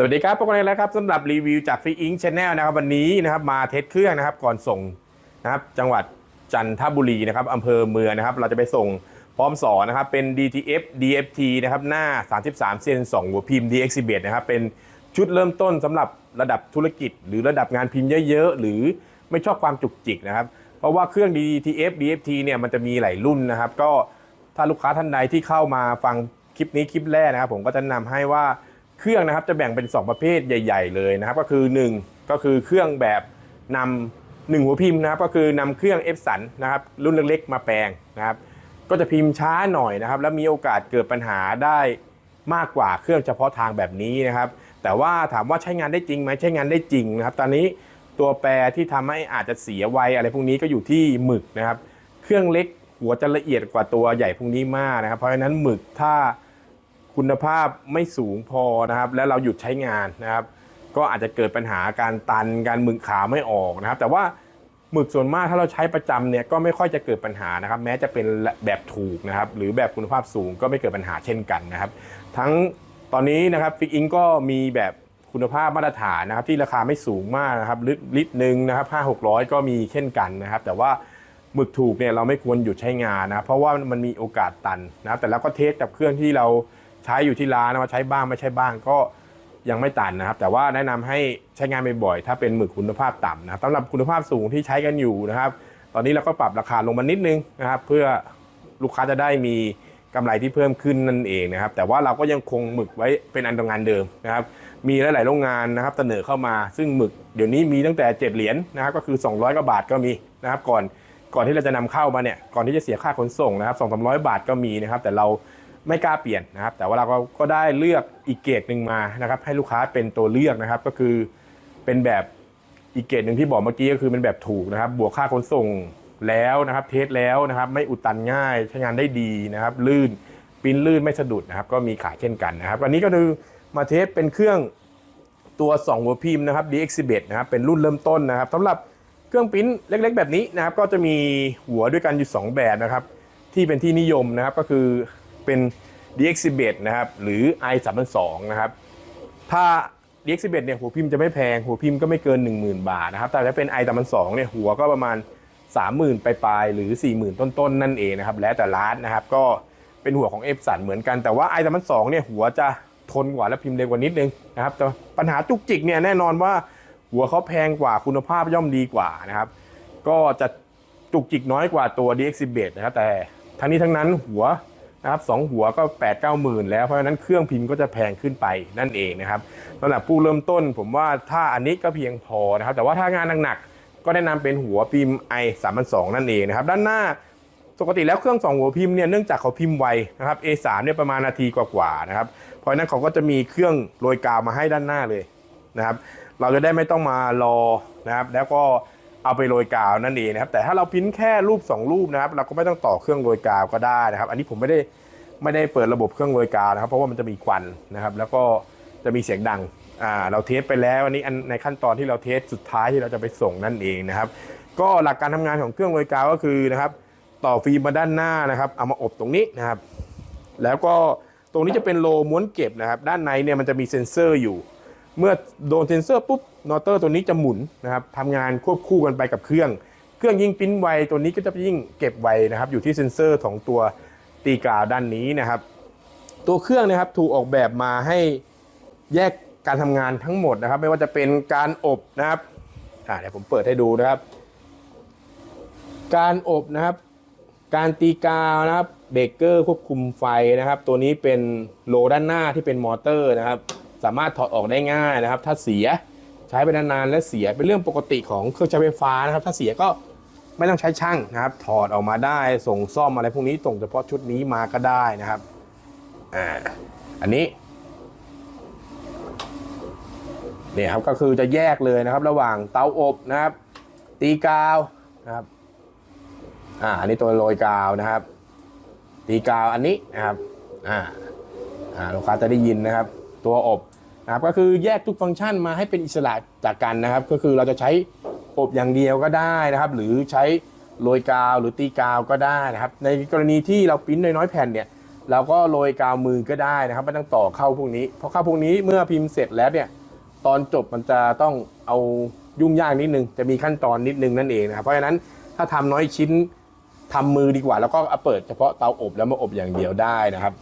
สวัสดีครับพวกเราแล้วครับสำหรับรีวิวจากฟีอิงชแนลนะครับวันนี้นะครับมาเทสเครื่องนะครับก่อนส่งนะครับจังหวัดจันทบุรีนะครับอำเภอเมืองนะครับ เราจะไปส่งพร้อมสอนนะครับเป็น DTF DFT นะครับหน้า 33 เซน2หัวพิมพ์ DX11 นะครับเป็นชุดเริ่มต้นสำหรับระดับธุรกิจ หรือระดับงานพิมพ์เยอะๆ หรือไม่ชอบความจุกจิกนะครับ เพราะว่าเครื่อง DTF DFT เนี่ยมันจะมีหลายรุ่นนะครับ ก็ถ้าลูกค้าท่านใดที่เข้ามาฟังคลิปนี้คลิปแรกนะครับ ผมก็จะนะนำให้ว่า เครื่องนะครับจะแบ่งเป็น 2 ประเภทใหญ่ ๆ เลยนะครับ ก็คือ 1 ก็คือเครื่องแบบนำหนึ่งหัวพิมพ์นะครับ ก็คือนำเครื่องเอฟสันนะครับ รุ่นเล็กๆ มาแปลงนะครับ ก็จะพิมพ์ช้าหน่อยนะครับ แล้วมีโอกาสเกิดปัญหาได้มากกว่าเครื่องเฉพาะทางแบบนี้นะครับ แต่ว่าถามว่าใช้งานได้จริงไหมใช้งานได้จริงนะครับ ตอนนี้ตัวแปรที่ทำให้อาจจะเสียไวอะไรพวกนี้ก็อยู่ที่หมึกนะครับ เครื่องเล็กหัวจะละเอียดกว่าตัวใหญ่พวกนี้มากนะครับ เพราะฉะนั้นหมึกถ้า คุณภาพไม่สูงพอนะครับ แล้วเราหยุดใช้งานนะครับ ก็อาจจะเกิดปัญหาการตันการหมึกขาไม่ออกนะครับ แต่ว่าหมึกส่วนมากถ้าเราใช้ประจำเนี่ยก็ไม่ค่อยจะเกิดปัญหานะครับ แม้จะเป็นแบบถูกนะครับ หรือแบบคุณภาพสูงก็ไม่เกิดปัญหาเช่นกันนะครับ ทั้งตอนนี้นะครับฟิกอิงก็มีแบบคุณภาพมาตรฐานนะครับ ที่ราคาไม่สูงมากนะครับลิตรหนึ่งนะครับห้าหกร้อยก็มีเช่นกันนะครับ แต่ว่าหมึกถูกเนี่ยเราไม่ควรหยุดใช้งานนะเพราะว่ามันมีโอกาสตันนะแต่แล้วก็เทสกับเครื่องที่เรา ใช้อยู่ที่ร้านนะว่าใช้บ้างไม่ใช่บ้างก็ยังไม่ตันนะครับ แต่ว่าแนะนำให้ใช้งานบ่อยๆถ้าเป็นหมึกคุณภาพต่ำนะครับสำหรับคุณภาพสูงที่ใช้กันอยู่นะครับ ตอนนี้เราก็ปรับราคาลงมานิดนึงนะครับ เพื่อลูกค้าจะได้มีกำไรที่เพิ่มขึ้นนั่นเองนะครับ แต่ว่าเราก็ยังคงหมึกไว้เป็นอันตรงงานเดิมนะครับ มีหลายๆโรงงานนะครับเสนอเข้ามาซึ่งหมึกเดี๋ยวนี้มีตั้งแต่ 7 เหรียญนะครับก็คือ 200กว่าบาทก็มีนะครับ ก่อนก่อนที่เราจะนำเข้ามาเนี่ยก่อนที่จะเสียค่าขนส่งนะครับ2 3 0 0บาทก็มีนะครับ แต่เรา ไม่กล้าเปลี่ยนนะครับ แต่ว่าเราก็ได้เลือกอีกเกรดหนึ่งมานะครับให้ลูกค้าเป็นตัวเลือกนะครับ ก็คือเป็นแบบอีกเกรดหนึ่งที่บอกเมื่อกี้ก็คือเป็นแบบถูกนะครับ บวกค่าขนส่งแล้วนะครับ เทสแล้วนะครับ ไม่อุดตันง่ายใช้งานได้ดีนะครับ ลื่นปิ้นลื่นไม่สะดุดนะครับ ก็มีขายเช่นกันนะครับวันนี้ก็คือมาเทสเป็นเครื่องตัว2หัวพิมพ์นะครับ DX11 นะครับเป็นรุ่นเริ่มต้นนะครับสำหรับเครื่องปิ้นเล็ก ๆ แบบนี้นะครับ ก็จะมีหัวด้วยกันอยู่สองแบบนะครับ ที่เป็นที่นิยมนะครับ ก็คือ เป็น DX11 นะครับ หรือ i302 นะครับ ถ้า DX11 เนี่ยหัวพิมพ์จะไม่แพง หัวพิมพ์ก็ไม่เกิน 10,000 บาทนะครับ แต่ถ้าเป็น i302 เนี่ยหัวก็ประมาณ 30,000 ปลายๆ หรือ 40,000 ต้นๆ นั่นเองนะครับ แล้วแต่ร้านนะครับ ก็เป็นหัวของ F สันเหมือนกัน แต่ว่า i302 เนี่ยหัวจะทนกว่าและพิมพ์เร็วกว่านิดนึงนะครับ แต่ปัญหาจุกจิกเนี่ยแน่นอนว่าหัวเขาแพงกว่าคุณภาพย่อมดีกว่านะครับ ก็จะจุกจิกน้อยกว่าตัว DX11 นะครับ แต่ทั้งนี้ทั้งนั้นหัว นะครับสองหัวก็8 9หมื่นแล้วเพราะฉะนั้นเครื่องพิมพ์ก็จะแพงขึ้นไปนั่นเองนะครับสำหรับผู้เริ่มต้นผมว่าถ้าอันนี้ก็เพียงพอนะครับ แต่ว่าถ้างานหนักๆก็แนะนำเป็นหัวพิมพ์ i 3 2 0นั่นเองนะครับ ด้านหน้าปกติแล้วเครื่อง2หัวพิมพ์เนี่ยเนื่องจากเขาพิมพ์ไวนะครับ A3 เนี่ยประมาณนาทีกว่าๆนะครับเพราะฉะนั้นเขาก็จะมีเครื่องโรยกาวมาให้ด้านหน้าเลยนะครับ เราจะได้ไม่ต้องมารอนะครับ แล้วก็ เอาไปโรยกาวนั่นเองนะครับ แต่ถ้าเราพิมพ์แค่รูป 2 รูปนะครับ เราก็ไม่ต้องต่อเครื่องโรยกาวก็ได้นะครับ อันนี้ผมไม่ได้ไม่ได้เปิดระบบเครื่องโรยกาวนะครับ เพราะว่ามันจะมีควันนะครับ แล้วก็จะมีเสียงดังอ่าเราเทสไปแล้วอันนี้อันในขั้นตอนที่เราเทสสุดท้ายที่เราจะไปส่งนั่นเองนะครับ ก็หลักการทำงานของเครื่องโรยกาวก็คือนะครับ ต่อฟิล์มมาด้านหน้านะครับเอามาอบตรงนี้นะครับ แล้วก็ตรงนี้จะเป็นโลม้วนเก็บนะครับ ด้านในเนี่ยมันจะมีเซ็นเซอร์อยู่ เมื่อโดนเซนเซอร์ปุ๊บนอเตอร์ตัวนี้จะหมุนนะครับทำงานควบคู่กันไปกับเครื่อง เครื่องยิ่งปิ้นไวตัวนี้ก็จะยิ่งเก็บไวนะครับอยู่ที่เซนเซอร์ของตัวตีกาวด้านนี้นะครับ ตัวเครื่องนะครับถูกออกแบบมาให้แยกการทำงานทั้งหมดนะครับ ไม่ว่าจะเป็นการอบนะครับอ่าเดี๋ยวผมเปิดให้ดูนะครับ การอบนะครับ การตีกาวนะครับเบรกเกอร์ควบคุมไฟนะครับ ตัวนี้เป็นโลด้านหน้าที่เป็นมอเตอร์นะครับ สามารถถอดออกได้ง่ายนะครับ ถ้าเสียใช้ไปนานๆและเสียเป็นเรื่องปกติของเครื่องใช้ไฟฟ้านะครับ ถ้าเสียก็ไม่ต้องใช้ช่างนะครับ ถอดออกมาได้ส่งซ่อมอะไรพวกนี้ส่งเฉพาะชุดนี้มาก็ได้นะครับอ่าอันนี้เนี่ยครับก็คือจะแยกเลยนะครับ ระหว่างเตาอบนะครับ ตีกาวนะครับอ่าอันนี้ตัวโรยกาวนะครับ ตีกาวอันนี้นะครับอ่าอ่าลูกค้าจะได้ยินนะครับ ตัวอบนะครับก็คือแยกทุกฟังก์ชันมาให้เป็นอิสระจากกันนะครับ ก็คือเราจะใช้อบอย่างเดียวก็ได้นะครับ หรือใช้โรยกาวหรือตีกาวก็ได้นะครับ ในกรณีที่เราปริ้นน้อยๆแผ่นเนี่ยเราก็โรยกาวมือก็ได้นะครับไม่ต้องต่อเข้าพวกนี้เพราะเข้าพวกนี้เมื่อพิมพ์เสร็จแล้วเนี่ยตอนจบมันจะต้องเอายุ่งยากนิดนึง จะมีขั้นตอนนิดนึงนั่นเองนะครับเพราะฉะนั้นถ้าทำน้อยชิ้นทำมือดีกว่า แล้วก็เอาเปิดเฉพาะเตาอบแล้วมาอบอย่างเดียวได้นะครับ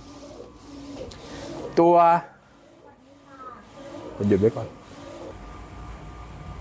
ตัว หยุดไว้ก่อน